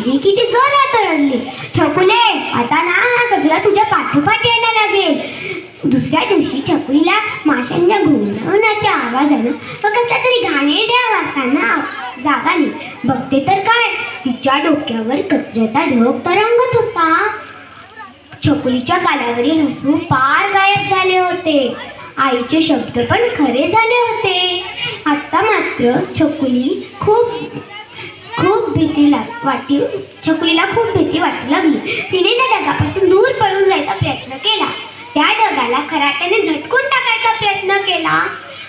निघली किती जोरात रडली. छकुले आता ना हा कचरा तुझ्या पाठोपाठ यायला लागेल. दुसऱ्या दिवशी छकुलीला माशांच्या घुमवण्याच्या आवाजानं व कसला तरी घाणेरड्या द्या जाग आली. बघते तर काय तिच्या डोक्यावर कचऱ्याचा ढग तरंगत होता. छकुलीच्या गालावरील हसू पार गायब झाले होते. आईचे शब्द पण खरे झाले होते. आता मात्र छकुली खूप खूप भीती लाग वाटी छकुलीला खूप भीती वाटू लागली. तिने त्या ढगापासून दूर पळून जायचा प्रयत्न केला. त्या ढगाला खराट्याने झटकून टाकायचा प्रयत्न केला.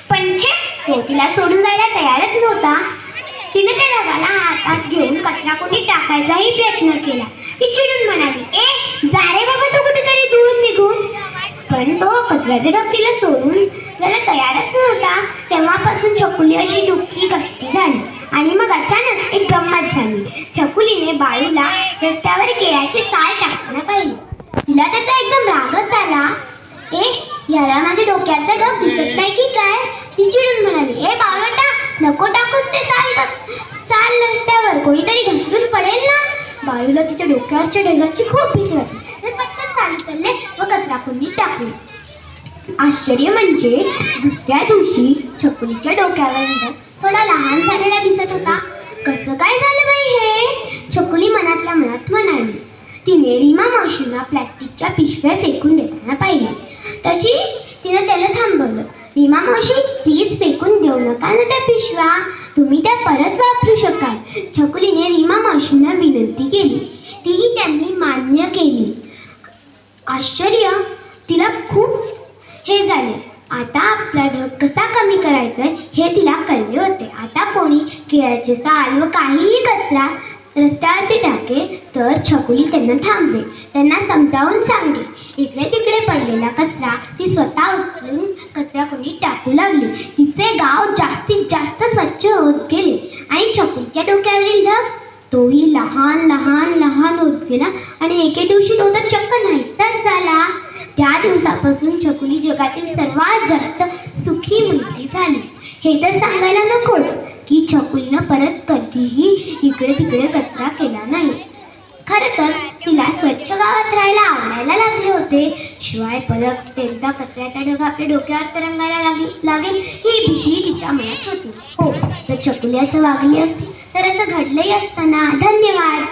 पण छे तो तिला सोडून जायला तयारच नव्हता. तिने त्या ढगाला हातात घेऊन कचरा कोणी टाकायचाही प्रयत्न केला. ती चिडून म्हणाली ए जा रे बाबा तू कुठेतरी दूर निघून. पण तो कचऱ्याचे ढग तिला सोडून जायला तयारच नव्हता. तेव्हापासून छकुली अशी दुःखी कष्टी झाली. छकुलीने बाळूला रस्त्यावर केळ्याची साल टाकताना पाहिले. तिला त्याचा एकदम रागच झाला ए याला माझ्या डोक्याचा ढग दिसत नाही की काय? ती चिडून म्हणाली. ए बाळवंटा नको टाकूस ते साल साल रस्त्यावर कोणीतरी घसरून पडेल ना? बाळूला तिच्या डोक्यावरच्या ढगाची खूप भीती वाटली. तर पटकन चालू चालले व कचरा कुंडीत टाकली आश्चर्य म्हणजे दुसऱ्या दिवशी छकुलीच्या डोक्यावर थोडा लहान झालेला दिसत होता. कसं काय झालं बाई हे छकुली मनातल्या मनात म्हणाली तिने रीमा मावशींना प्लॅस्टिकच्या पिशव्या फेकून देताना पाहिले तशी तिनं त्याला थांबवलं. रीमा मावशी प्लीज फेकून देऊ नका ना त्या पिशव्या. तुम्ही त्या परत वापरू शकाल. छकुलीने रीमा मावशींना विनंती केली. तीही त्यांनी मान्य केली. आश्चर्य! तिला खूप हे झाले. आता आपला ढग कसा कमी करायचा हे तिला कळले होते. आता कोणी केळ्याचे साल व काहीही कचरा रस्त्यावरती टाके तर छकुली त्यांना थांबले. त्यांना समजावून सांगले इकडे तिकडे पडलेला कचरा ती स्वतः उचलून कचरा कोणी टाकू लागली. तिचे गाव जास्तीत जास्त स्वच्छ होत गेले आणि छकुलीच्या डोक्यावरील ढग तोही लहान लहान लहान होत गेला आणि एके दिवशी तो तर चक्क नाहीसाच झाला. त्या दिवसापासून छकुली जगातील सर्वात जास्त सुखी मुलगी झाली. हे तर सांगायला नकोच. की छकुलीनं परत कधीही इकडे तिकडे कचरा केला नाही. खरं तर तिला स्वच्छ गावात राहायला आवडायला लागले होते. शिवाय परत एकदा कचऱ्याचा ढग आपल्या डोक्यावर तरंगायला लागेल लागेल ही भीती तिच्या मनात होती. हो तर छकुली असं वागली असती तर असं घडलंही असताना धन्यवाद.